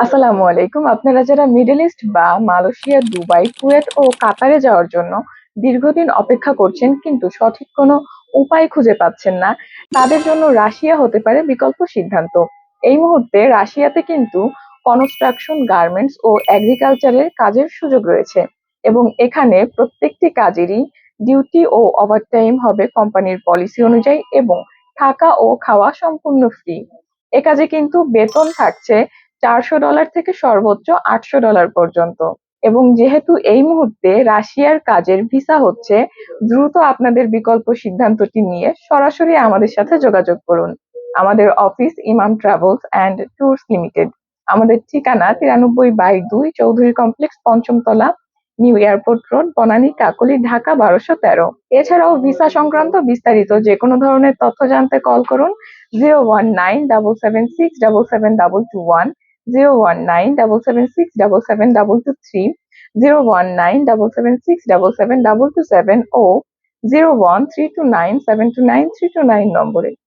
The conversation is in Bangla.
আসসালামু আলাইকুম। আপনারা যারা মিডল ইস্ট বা মালয়েশিয়া, দুবাই, কুয়েত ও কাতারে যাওয়ার জন্য দীর্ঘদিন অপেক্ষা করছেন কিন্তু সঠিক কোনো উপায় খুঁজে পাচ্ছেন না, তাদের জন্য রাশিয়া হতে পারে বিকল্প সিদ্ধান্ত। এই মুহূর্তে রাশিয়াতে কিন্তু কনস্ট্রাকশন, গার্মেন্টস ও এগ্রিকালচারের কাজের সুযোগ রয়েছে এবং এখানে প্রত্যেকটি কাজেরই ডিউটি ও ওভারটাইম হবে কোম্পানির পলিসি অনুযায়ী এবং থাকা ও খাওয়া সম্পূর্ণ ফ্রি এ কাজে কিন্তু বেতন থাকছে চারশো ডলার থেকে সর্বোচ্চ আটশো ডলার পর্যন্ত। এবং যেহেতু এই মুহূর্তে রাশিয়ার কাজের ভিসা হচ্ছে, দ্রুত আপনাদের বিকল্প সিদ্ধান্তটি নিয়ে সরাসরি আমাদের সাথে যোগাযোগ করুন। আমাদের অফিস ইমাম ট্রাভেলস অ্যান্ড ট্যুরস লিমিটেড। আমাদের ঠিকানা তিরানব্বই বাই দুই Chowdhury complex, পঞ্চমতলা, new airport road, Banani, Kakoli, Dhaka, বারোশো তেরো। এছাড়াও ভিসা সংক্রান্ত বিস্তারিত যে কোনো ধরনের তথ্য জানতে কল করুন, zero one nine double seven six double seven double two one. Zero one nine double seven six double seven double two three zero one nine double seven six double seven double two seven ও zero one three two nine seven two nine three two nine নম্বরে